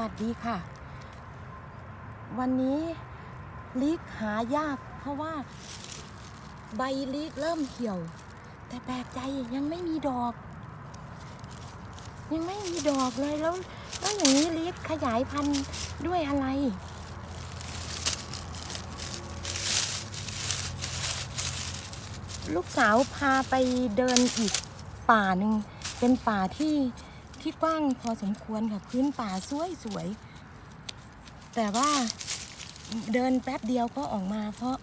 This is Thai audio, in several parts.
วัสดีค่ะ วันนี้ลีกหายาก เพราะว่าใบลีกเริ่มเหี่ยว แต่แปลกใจยังไม่มีดอก ยังไม่มีดอกเลยแล้วแล้วอย่างนี้ลีกขยายพันธุ์ด้วยอะไรลูกสาวพาไปเดินอีกป่าหนึ่งเป็นป่าที่ ที่กว้างพอสมควรค่ะพื้นป่าสวยสวย แต่ว่าเดินแป๊บเดียวก็ออกมา เพราะ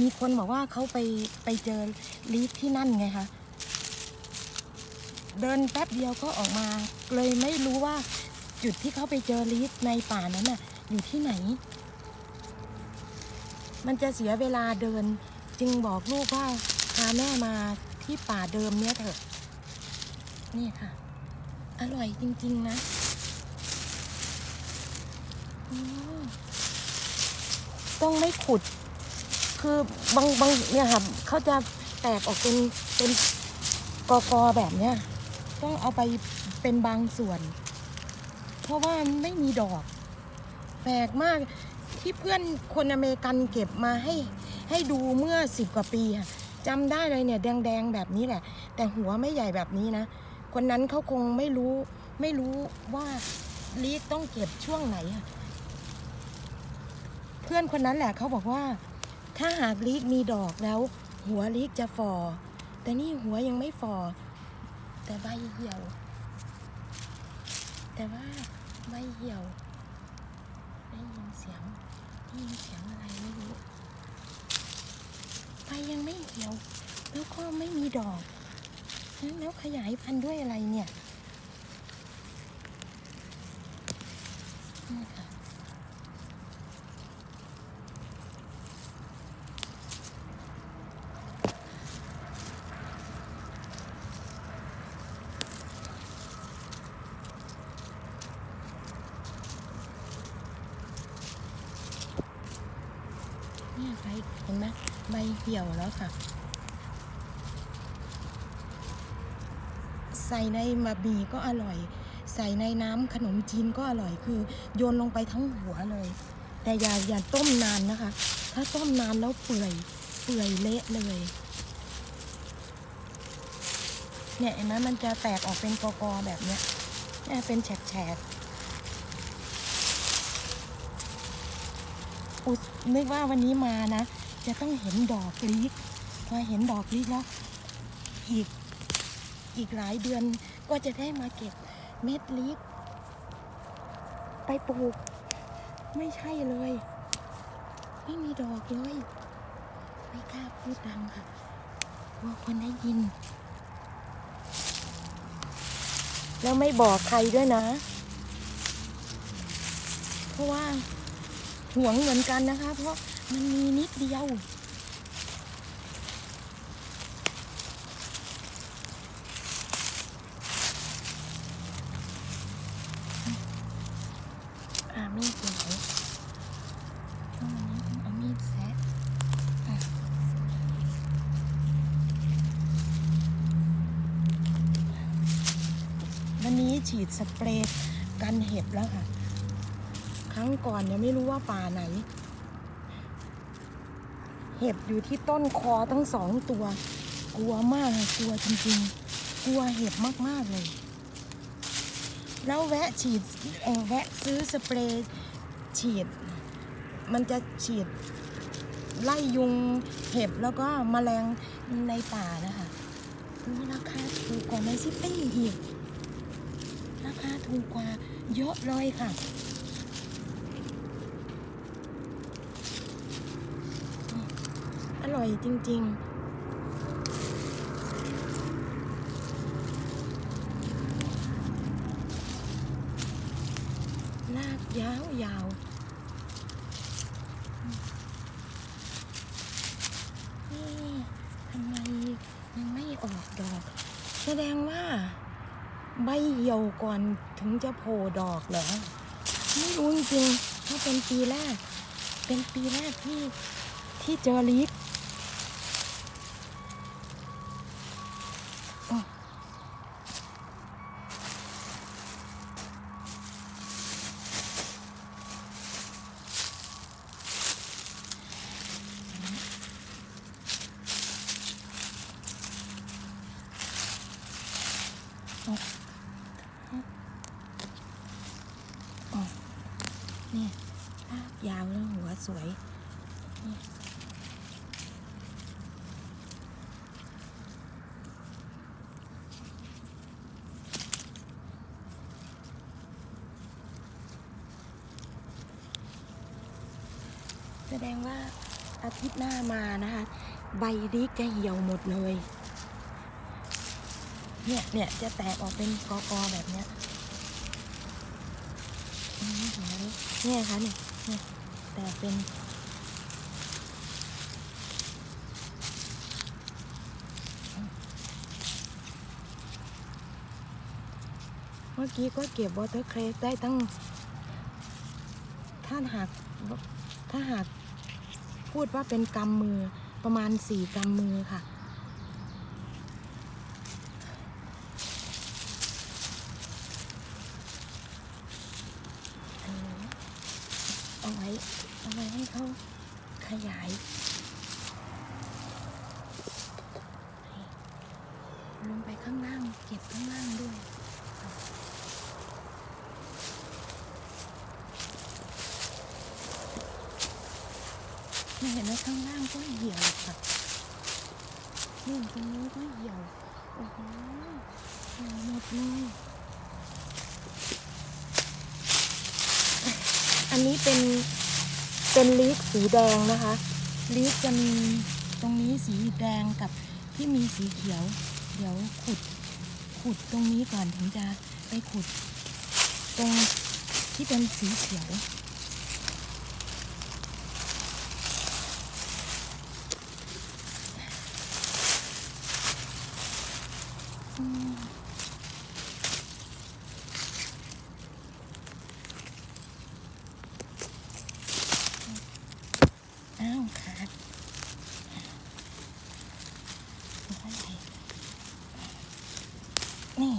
มีคนบอกว่าเขาไปไปเจอลีฟที่นั่นไงคะเดินแป๊บเดียวก็ออกมา เลยไม่รู้ว่าจุดที่เขาไปเจอลีฟในป่านั้นน่ะ อยู่ที่ไหน มันจะเสียเวลาเดินจึงบอกลูกว่าพาแม่มาที่ป่าเดิมเนี้ยเถอะ นี่ค่ะ อร่อยจริง ๆ นะต้องไม่ขุด คือบางบางเนี่ยค่ะเขาจะแตกออกเป็นเป็นกอกอแบบเนี้ยต้องเอาไปเป็นบางส่วน เพราะว่าไม่มีดอกแปลกมากที่เพื่อนคนอเมริกันเก็บมาให้ ให้ดูเมื่อสิบกว่าปีอะจำได้เลยเนี่ยแดงๆแบบนี้แหละ แต่หัวไม่ใหญ่แบบนี้นะ คนนั้นเขาคงไม่รู้ ไม่รู้ว่าลีกต้องเก็บช่วงไหนอะเพื่อนคนนั้นแหละเขาบอกว่า ถ้าหากลีกมีดอกแล้ว หัวลีกจะฟอแต่นี่หัวยังไม่ฟอแต่ใบเหี่ยว แต่ว่าใบเหี่ยวได้ยินเสียงได้ยินเสียงอะไรไม่รู้ใบยังไม่เหี่ยว แล้วก็ไม่มีดอก แล้วขยายพันธุ์ด้วยอะไรเนี่ยนี่ค่ะนี่ใบเห็นไหมใบเหี่ยวแล้วค่ะ ใส่ในบะหมี่ก็อร่อย ใส่ในน้ำขนมจีนก็อร่อยคือ โยนลงไปทั้งหัวเลย แต่อย่าอย่าต้มนานนะคะ ถ้าต้มนานแล้วเปื่อยเปื่อยเละเลยเนี่ยเห็นไหมมันจะแตกออกเป็นกอกอแบบเนี้ยเนี่ยเป็นแฉกแฉกอุยนึกว่าวันนี้มานะ จะต้องเห็นดอกลีกพอเห็นดอกลีกแล้ว อีก อีกหลายเดือนก็จะได้มาเก็บเม็ดลีกไปปลูก ไม่ใช่เลย ไม่มีดอกเลย ไม่กล้าพูดดังค่ะกลัวคนได้ยิน แล้วไม่บอกใครด้วยนะ เพราะว่าห่วงเหมือนกันนะคะ เพราะมันมีนิดเดียว อามีดอยู่ไหนช่วงนี้ต้องเอามีดแซะอะวันนี้ฉี ดสเปรย์กันเห็บแล้วค่ะ ครั้งก่อนเนี่ยไม่รู้ว่าป่าไหน เห็บอยู่ที่ต้นคอทั้งสองตัว กลัวมากเลยกลัวจริงๆ กลัวเห็บมากๆเลย แล้วแวะฉีดเอ่อแวะซื้อสเปรย์ฉีด มันจะฉีดไล่ยุงเห็บแล้วก็แมลงในป่านะคะราคาถูกกว่าในซิตี้อีก ราคาถูกกว่าเยอะเลยค่ะอร่อยจริง ๆลากยาวยาวนี่ทำไมยังไม่ออกดอก แสดงว่า ใบเหี่ยวก่อนถึงจะโผล่ดอกเหรอไม่รู้จริงๆเพราะเป็นปีแรก เป็นปีแรกที่ที่เจอลิฟ เนี่ยลากยาวแล้วหัวสวยนี่ แสดงว่าอาทิตย์หน้ามานะคะ ใบริกจะเหี่ยวหมดเลย เนี่ยเนี่ยจะแตกออกเป็นกอกอแบบเนี้ยเนี่ยค่ะเนี่ยแตกเป็น มื่อกี้ก็เก็บวอเตอร์เครสได้ตั้ง ถ้าหากถ้าหากพูดว่าเป็นกำมือประมาณสี่กำมือค่ะ เอาไว้ เอาไว้ให้เขาขยายลงไปข้างล่าง เก็บข้างล่างด้วย เห็นไหมข้างล่างก็เหี่ยวค่ะนี่ตรงนี้ก็เหี่ยว โอ้โหเหี่ยวหมดเลยอันนี้เป็นเป็นลีกสีแดงนะคะลีกจะมีตรงนี้สีแดงกับที่มีสีเขียว เดี๋ยวขุดขุดตรงนี้ก่อนถึงจะไปขุด ตรงที่เป็นสีเขียว อืมอ้าวขาดไม่ได้นี่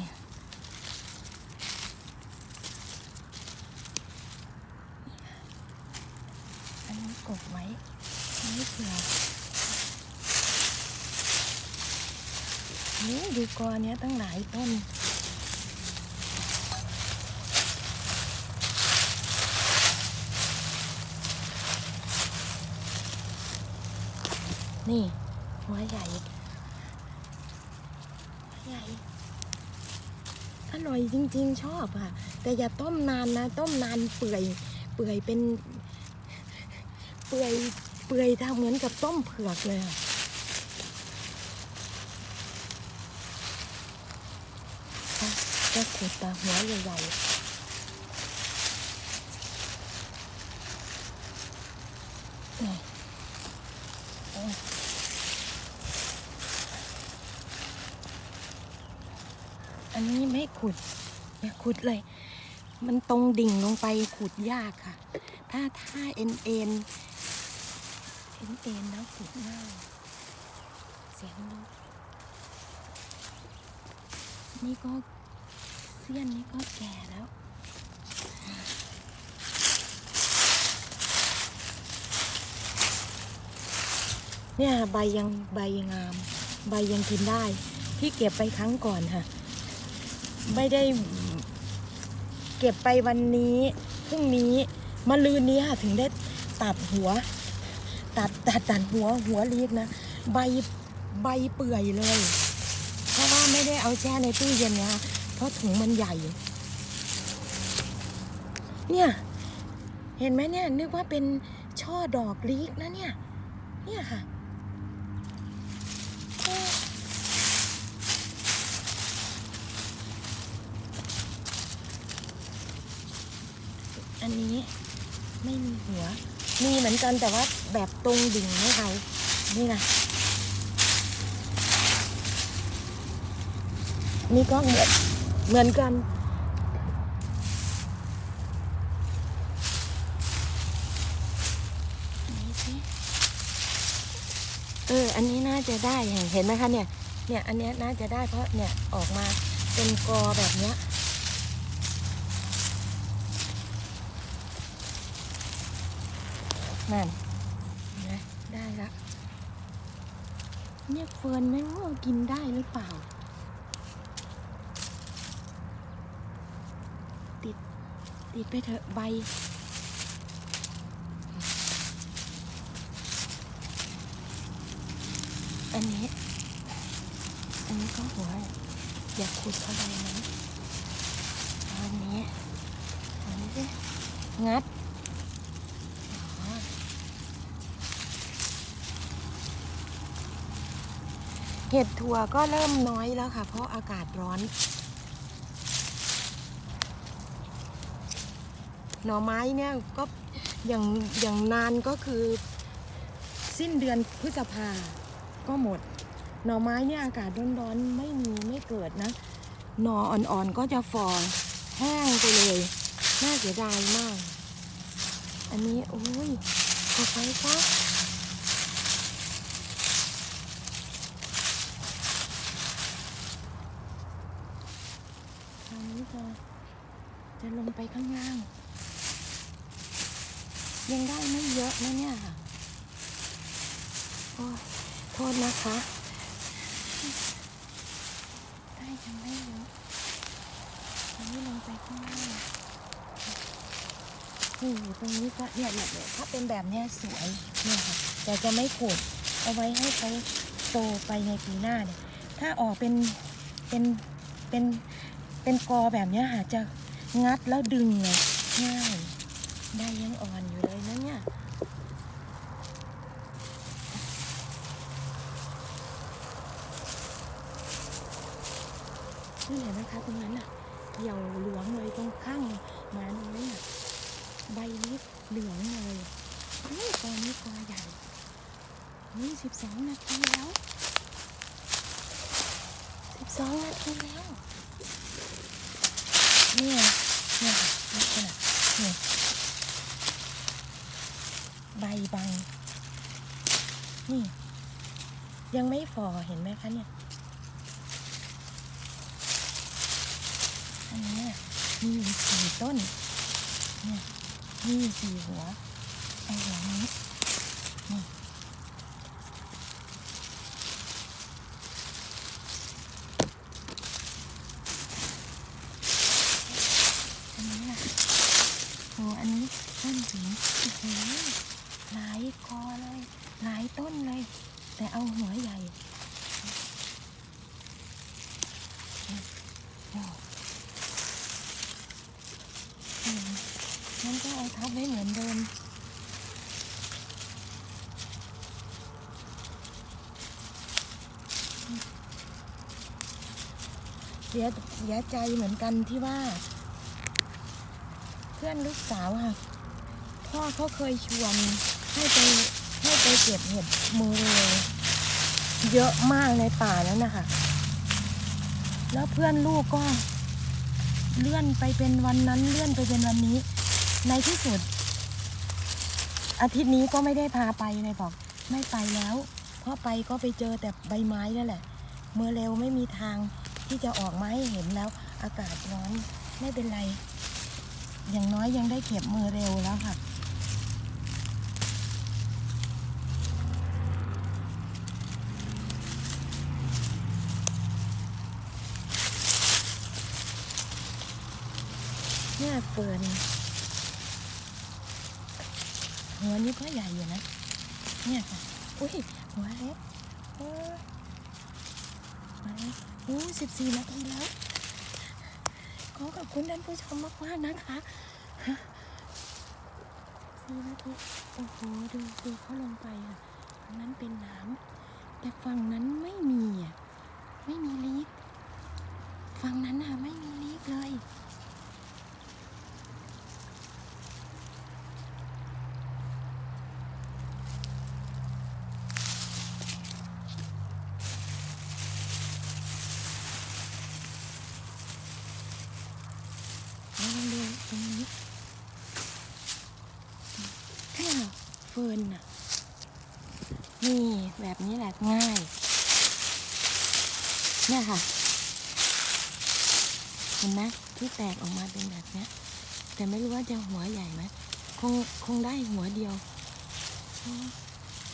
อันนี้กดไว้อันนี้เผื่อนี่ ดูกอเนี้ยตั้งหลายต้น นี่ หัวใหญ่หัวใหญ่ อร่อยจริง ๆ ชอบค่ะ แต่อย่าต้มนานนะ ต้มนานเปื่อย เปื่อยเป็น เปื่อย เปื่อยทำเหมือนกับต้มเผือกเลยอะค่ะ ก็ขุดตาหัวใหญ่ๆนี่อันนี้ไม่ขุด อย่าขุดเลย มันตรงดิ่งลงไปขุดยากค่ะ ถ้าถ้าเอ็นเอ็นเอ็นเอ็นแล้วขุดง่ายเสียงนกนี่ก็ เสี้ยนนี่ก็แก่แล้ว เนี่ยใบยังใบยังงาม ใบยังกินได้ ที่เก็บไปครั้งก่อนค่ะ ไม่ได้ เก็บไปวันนี้พรุ่งนี้มะลืนนี้ค่ะถึงได้ตัดหัว ตัดตัดตัดหัวหัวลีกนะ ใบใบเปื่อยเลย เพราะว่าไม่ได้เอาแช่ในตู้เย็นเนี่ยค่ะ เพราะถุงมันใหญ่ เนี่ย เห็นไหมเนี่ย นึกว่าเป็นช่อดอกลีกนะเนี่ย เนี่ยค่ะอันนี้ไม่มีหัว มีเหมือนกันแต่ว่าแบบตรงดิ่งไม่เขานี่นะนี่ก็เหมือน เหมือนกัน เออ อันนี้น่าจะได้ เห็นเห็นไหมคะเนี่ย เนี่ย อันเนี้ยน่าจะได้เพราะเนี่ยออกมาเป็นกอแบบเนี้ย นั่นนไหมได้ละเนี่ยเฟิร์นไม่รู้ว่ากินได้หรือเปล่า ติดไปเถอะใบ อันนี้ อันนี้ก็หัว อย่าขุดเข้าไปนะอันนี้ อันนี้สิงัดเห็ดถั่วก็เริ่มน้อยแล้วค่ะ เพราะอากาศร้อน หน่อไม้เนี่ยก็อย่างอย่างนานก็คือ สิ้นเดือนพฤษภาก็หมด หน่อไม้เนี่ยอากาศร้อนๆไม่มีไม่เกิดนะ หน่ออ่อนๆก็จะฟอแห้งไปเลยน่าเสียดายมาก อันนี้โอ้ยขอไฟซะคราวนี้จะจะลงไปข้างล่าง ยังได้ไม่เยอะนะเนี่ยโอ้ยโทษนะคะ ได้ยังไม่เยอะอันนี้ลงไปข้างล่างนี่อยู่ตรงนี้ก็เนี่ยเนี่ยถ้าเป็นแบบเนี้ยสวยเนี่ยค่ะแต่จะไม่ขุดเอาไว้ให้เขาโตไปในปีหน้าเนี่ย ถ้าออกเป็นเป็นเป็นเป็นกอแบบเนี้ยค่ะจะงัดแล้วดึงเลยง่าย ได้ยังอ่อนอยู่เลย เนี่ยนี่เห็นไหมคะตรงนั้นน่ะเขียวหลืองเลยตรงข้างมาตรงนี้น่ะใบนี้เหลืองเลยนี่ตอนนี้กอใหญ่นี่สิบสองนาทีแล้วสิบสองนาทีแล้วเนี่ยเนี่ยลักษณะเนี่ย บบัง นี่ ยังไม่ฟอเห็นไหมคะเนี่ย อันนี้มีสี่ต้น เนี่ยนี่สี่หัว ไอหัวนี้นี่อันนี้ล่ะโอ้อันนี้ต้นสีโอ้โหหลายกอเลย หลายต้นเลย แต่เอาหัวใหญ่โอ้ อืมงั้นก็เอาทับไว้เหมือนเดิม เสียเสียใจเหมือนกันที่ว่า เพื่อนลูกสาวค่ะ พ่อเขาเคยชวนให้ไปให้ไปเก็บเห็ดมือเร็วเยอะมากในป่านั้นนะคะแล้วเพื่อนลูกก็เลื่อนไปเป็นวันนั้นเลื่อนไปเป็นวันนี้ ในที่สุด อาทิตย์นี้ก็ไม่ได้พาไปเลยบอกไม่ไปแล้ว เพราะไปก็ไปเจอแต่ใบไม้นั่นแหละเมื่อเร็วไม่มีทาง ที่จะออกมาให้เห็นแล้ว อากาศร้อนไม่เป็นไร อย่างน้อยยังได้เก็บมือเร็วแล้วค่ะเนี่ยเฟิร์นหัวนี้ก็ใหญ่อยู่นะ เนี่ยค่ะ อุ้ยหัวเล็กหัวเล็ก อ้สิบสี่นาทีแล้ว ขอขอบคุณท่านผู้ชมมากๆนะคะสี่นาทีโอ้โห ดูดูเขาลงไปอะฝั่งนั้นเป็นน้ำแต่ฝั่งนั้นไม่มีอะ ไม่มีลีฟฝั่งนั้นอะ ไม่มีลีฟเลย เราลองดูตรงนี้เนี่ย เฟิร์นน่ะนี่แบบนี้แหละง่าย เนี่ยค่ะ เห็นไหมที่แตกออกมาเป็นแบบเนี้ยแต่ไม่รู้ว่าจะหัวใหญ่ไหมคงคงได้หัวเดียว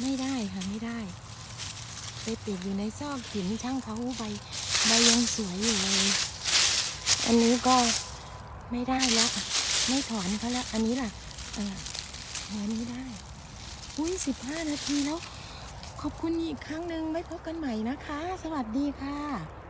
ไม่ได้ค่ะไม่ได้ ไปติดอยู่ในซอกหินช่างเขาใบใบยังสวยอยู่เลย อันนี้ก็ไม่ได้แล้ว ไม่ถอนเขาแล้ว อันนี้ล่ะเออหัวนี้ได้ อุ้ยสิบห้านาทีแล้วขขอบคุณอีกครั้งหนึ่งไว้พบกันใหม่นะคะ สวัสดีค่ะ